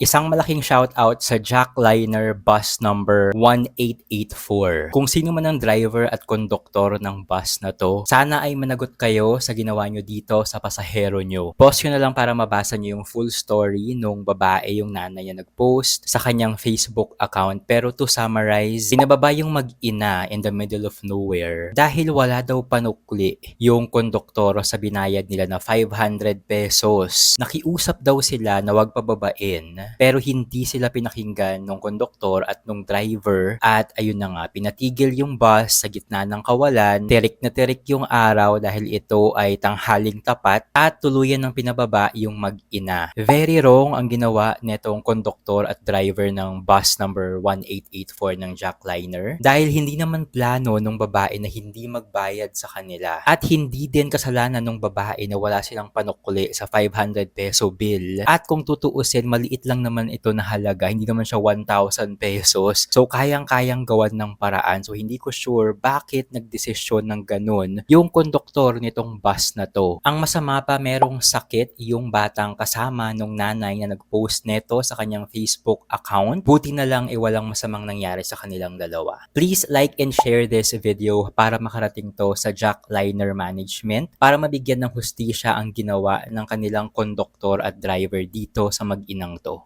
Isang malaking shoutout sa Jackliner bus number 1884. Kung sino man ang driver at konduktor ng bus na to, sana ay managot kayo sa ginawa nyo dito sa pasahero nyo. Pause nyo na lang para mabasa nyo yung full story nung babae yung nanay niya nag-post sa kanyang Facebook account. Pero to summarize, binababa yung mag-ina in the middle of nowhere dahil wala daw panukli yung konduktor sa binayad nila na 500 pesos. Nakiusap daw sila na wag pababain pero hindi sila pinakinggan nung konduktor at nung driver at ayun na nga pinatigil yung bus sa gitna ng kawalan. Tirik na tirik yung araw dahil ito ay tanghaling tapat at tuluyan ng pinababa yung mag-ina. Very wrong ang ginawa netong konduktor at driver ng bus number 1884 ng Jackliner dahil hindi naman plano nung babae na hindi magbayad sa kanila at hindi din kasalanan nung babae na wala silang panukuli sa 500 peso bill at kung tutuusin maliit lang naman ito na halaga. Hindi naman siya 1,000 pesos. So kayang-kayang gawan ng paraan. So hindi ko sure bakit nagdesisyon ng ganun yung konduktor nitong bus na to. Ang masama pa merong sakit yung batang kasama nung nanay na nag-post neto sa kanyang Facebook account. Buti na lang eh walang masamang nangyari sa kanilang dalawa. Please like and share this video para makarating to sa Jackliner Management para mabigyan ng hustisya ang ginawa ng kanilang konduktor at driver dito sa mag-inang to.